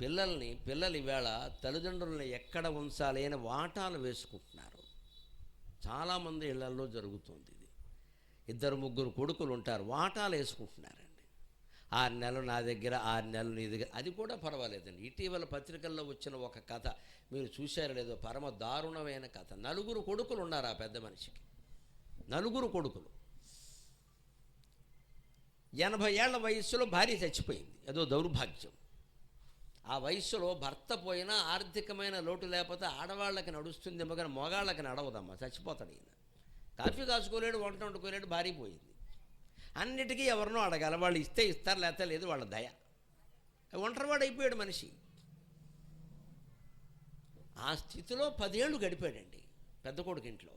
పిల్లల్ని పిల్లలు ఈవేళ తల్లిదండ్రుల్ని ఎక్కడ ఉంచాలి అని వాటాలు వేసుకుంటున్నారు. చాలామంది ఇళ్ళల్లో జరుగుతుంది ఇది. ఇద్దరు ముగ్గురు కొడుకులు ఉంటారు వాటాలు వేసుకుంటున్నారండి. ఆరు నెలలు నా దగ్గర ఆరు నెలలు నీ దగ్గర అది కూడా పర్వాలేదండి. ఇటీవల పత్రికల్లో వచ్చిన ఒక కథ మీరు చూశారో లేదో పరమ దారుణమైన కథ. నలుగురు కొడుకులు ఉన్నారు ఆ పెద్ద మనిషికి. నలుగురు కొడుకులు. ఎనభై ఏళ్ళ వయస్సులో భార్య చచ్చిపోయింది. ఏదో దౌర్భాగ్యం. ఆ వయస్సులో భర్త పోయినా ఆర్థికమైన లోటు లేకపోతే ఆడవాళ్ళకి నడుస్తుందేమో కానీ మగాళ్ళకి నడవదమ్మా చచ్చిపోతాడు ఈయన. కాఫీ కాసుకోలేడు వంట వండుకోలేడు భారీ పోయింది. అన్నిటికీ ఎవరినో అడగాలి వాళ్ళు ఇస్తే ఇస్తారు లేకపోతే లేదు వాళ్ళ దయ. ఒంటరివాడు అయిపోయాడు మనిషి. ఆ స్థితిలో పదేళ్ళు గడిపాడండి పెద్ద కొడుకు ఇంట్లో.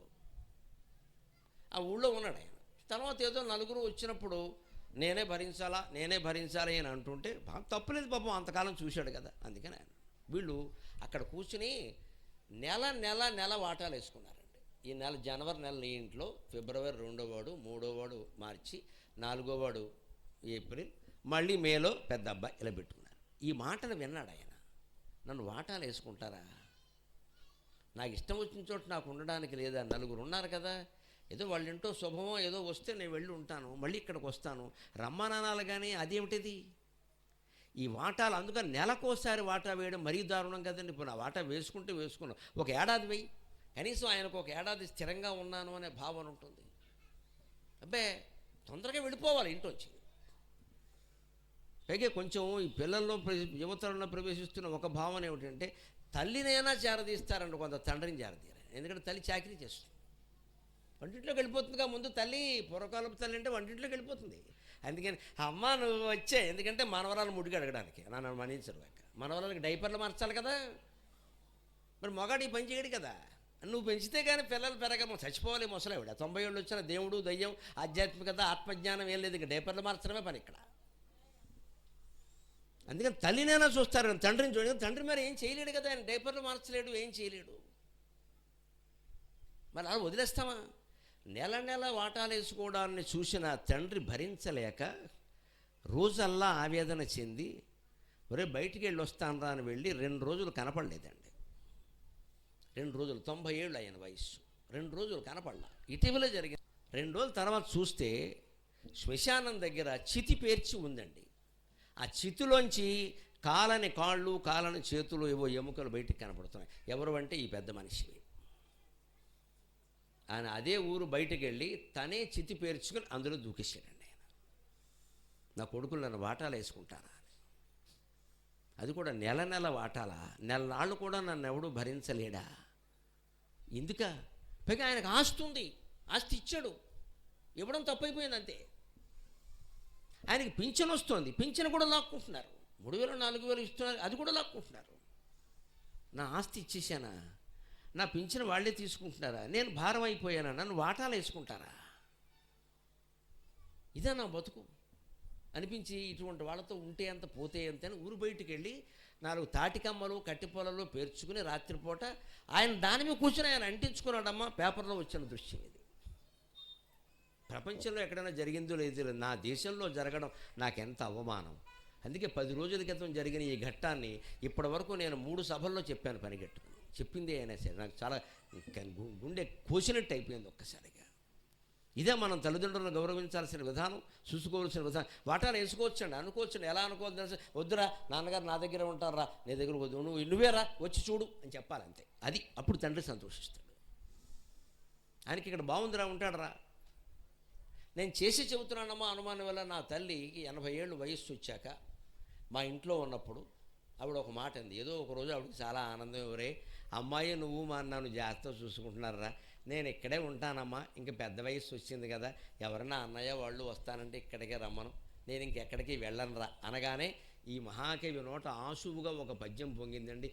ఆ ఊళ్ళో ఉన్నాడు ఆయన. తర్వాత ఏదో నలుగురు వచ్చినప్పుడు నేనే భరించాలా నేనే భరించాలి అని అంటుంటే తప్పులేదు పాపం అంతకాలం చూశాడు కదా. అందుకని ఆయన. వీళ్ళు అక్కడ కూర్చుని నెల నెల నెల వాటాలు వేసుకున్నారండి ఈ నెల జనవరి నెల ఈ ఇంట్లో ఫిబ్రవరి రెండో వాడు మూడో వాడు మార్చి నాలుగో వాడు ఏప్రిల్ మళ్ళీ మేలో పెద్ద అబ్బాయి ఇలా పెట్టుకున్నారు. ఈ మాటలు విన్నాడు ఆయన. నన్ను వాటాలు వేసుకుంటారా? నాకు ఇష్టం వచ్చిన చోట నాకు ఉండడానికి లేదా నలుగురు ఉన్నారు కదా ఏదో వాళ్ళ ఇంటో శుభమో ఏదో వస్తే నేను వెళ్ళి ఉంటాను మళ్ళీ ఇక్కడికి వస్తాను. రమ్మనానాలు కానీ అదేమిటిది? ఈ వాటాలు అందుకని నెలకోసారి వాటా వేయడం మరీ దారుణం కదండి. ఇప్పుడు నా వాటా వేసుకుంటే వేసుకున్నాం. ఒక ఏడాది వెయ్యి కనీసం ఆయనకు ఒక ఏడాది స్థిరంగా ఉన్నాను అనే భావన ఉంటుంది. అబ్బే తొందరగా వెళ్ళిపోవాలి ఇంటొచ్చి పైగా కొంచెం ఈ పిల్లల్లో ప్ర- యువతరంలో ప్రవేశిస్తున్న ఒక భావన ఏమిటంటే తల్లినైనా చేరదీస్తారండి కొంత తండ్రిని చేరదీయాలి ఎందుకంటే తల్లి చాకరీ చేస్తుంది. వంటింట్లోకి వెళ్ళిపోతుందిగా ముందు తల్లి పూర్వకాలపు తల్లి అంటే వంటింట్లోకి వెళ్ళిపోతుంది. అందుకని అమ్మ నువ్వు వచ్చే. ఎందుకంటే మనవరాలు ముడికి అడగడానికి. నన్ను మనించరు అక్క మనవరాలకి డైపర్లు మార్చాలి కదా. మరి మొగాడు ఈ పని చేయడు కదా. నువ్వు పెంచితే కానీ పిల్లలు పెరగము చచ్చిపోవాలి ముసలావిడ తొంభై ఏళ్ళు వచ్చిన దేవుడు దయ్యం ఆధ్యాత్మికత ఆత్మజ్ఞానం ఏం లేదు. ఇంకా డైపర్లు మార్చడమే పని ఇక్కడ. అందుకని తల్లినైనా చూస్తారు తండ్రిని చూడదు తండ్రి మరి ఏం చేయలేడు కదా. ఆయన డైపర్లు మార్చలేడు ఏం చేయలేడు. మరి అలా వదిలేస్తామా? నెల నెల వాటాలు వేసుకోవడాన్ని చూసిన తండ్రి భరించలేక రోజల్లా ఆవేదన చెంది ఒరే బయటికి వెళ్ళి వస్తాను అని వెళ్ళి రెండు రోజులు కనపడలేదండి. రెండు రోజులు తొంభై ఏళ్ళు ఆయన వయస్సు. రెండు రోజులు కనపడలా. ఇటీవలే జరిగింది రెండు రోజుల తర్వాత చూస్తే శ్మశానం దగ్గర చితి పేర్చి ఉందండి. ఆ చితిలోంచి కాలని కాళ్ళు కాలని చేతులు ఏవో ఎముకలు బయటికి కనపడుతున్నాయి. ఎవరు అంటే ఈ పెద్ద మనిషి ఆయన అదే ఊరు బయటికి వెళ్ళి తనే చితి పేర్చుకొని అందులో దూకేశాడండి ఆయన. నా కొడుకులు నన్ను వాటాలు వేసుకుంటారా అని. అది కూడా నెల నెల వాటాలా? నెల నాళ్ళు కూడా నన్ను ఎవడూ భరించలేడా? ఎందుక? పైగా ఆయనకు ఆస్తి ఉంది. ఆస్తి ఇచ్చాడు. ఇవ్వడం తప్పైపోయింది అంతే ఆయనకి పింఛన్ వస్తుంది. పింఛన్ కూడా లాక్కుంటున్నారు. మూడు వేలు నాలుగు వేలు ఇస్తున్నారు. అది కూడా లాక్కుంటున్నారు. నా ఆస్తి ఇచ్చేసానా నా పింఛను వాళ్ళే తీసుకుంటున్నారా? నేను భారం అయిపోయానా? నన్ను వాటాలు వేసుకుంటారా? ఇదే నా బతుకు. అనిపించి ఇటువంటి వాళ్ళతో ఉంటే అంత పోతే అంత అని ఊరు బయటికి వెళ్ళి నాలుగు తాటికమ్మలు కట్టిపొలలో పేర్చుకుని రాత్రిపూట ఆయన దాని మీద కూర్చుని ఆయన అంటించుకున్నాడమ్మా. పేపర్లో వచ్చిన దృశ్యం ఇది. ప్రపంచంలో ఎక్కడైనా జరిగిందో లేదో నా దేశంలో జరగడం నాకెంత అవమానం. అందుకే పది రోజుల క్రితం జరిగిన ఈ ఘట్టాన్ని ఇప్పటి వరకు నేను మూడు సభల్లో చెప్పాను పనిగట్టుకుని చెప్పింది అయినా సరే. నాకు చాలా గు- గుండె కోసినట్టు అయిపోయింది ఒక్కసారిగా. ఇదే మనం తల్లిదండ్రులను గౌరవించాల్సిన విధానం చూసుకోవాల్సిన విధానం. వాటాలు వేసుకోవచ్చండి అనుకోవచ్చండి. ఎలా అనుకోవద్దు వద్దురా నాన్నగారు నా దగ్గర ఉంటారా నీ దగ్గర వద్దు. నువ్వు నువ్వేరా వచ్చి చూడు అని చెప్పాలి అంతే అది అప్పుడు తండ్రి సంతోషిస్తాడు. ఆయనకి ఇక్కడ బాగుందిరా ఉంటాడరా. నేను చేసి చెబుతున్నానమ్మా అనుమానం వల్ల నా తల్లికి ఎనభై ఏళ్ళు వయస్సు వచ్చాక మా ఇంట్లో ఉన్నప్పుడు ఆవిడ ఒక మాట అంది ఏదో ఒక రోజు ఆవిడకి చాలా ఆనందం. ఎవరే అమ్మాయి నువ్వు మా నన్ను జాగ్రత్తగా చూసుకుంటున్నారా? నేను ఇక్కడే ఉంటానమ్మా. ఇంక పెద్ద వయస్సు వచ్చింది కదా. ఎవరన్నా అన్నయ్య వాళ్ళు వస్తానంటే ఇక్కడికే రమ్మను. నేను ఇంకెక్కడికి వెళ్ళను రా అనగానే ఈ మహాకవి నోట ఆశువుగా ఒక పద్యం పొంగిందండి.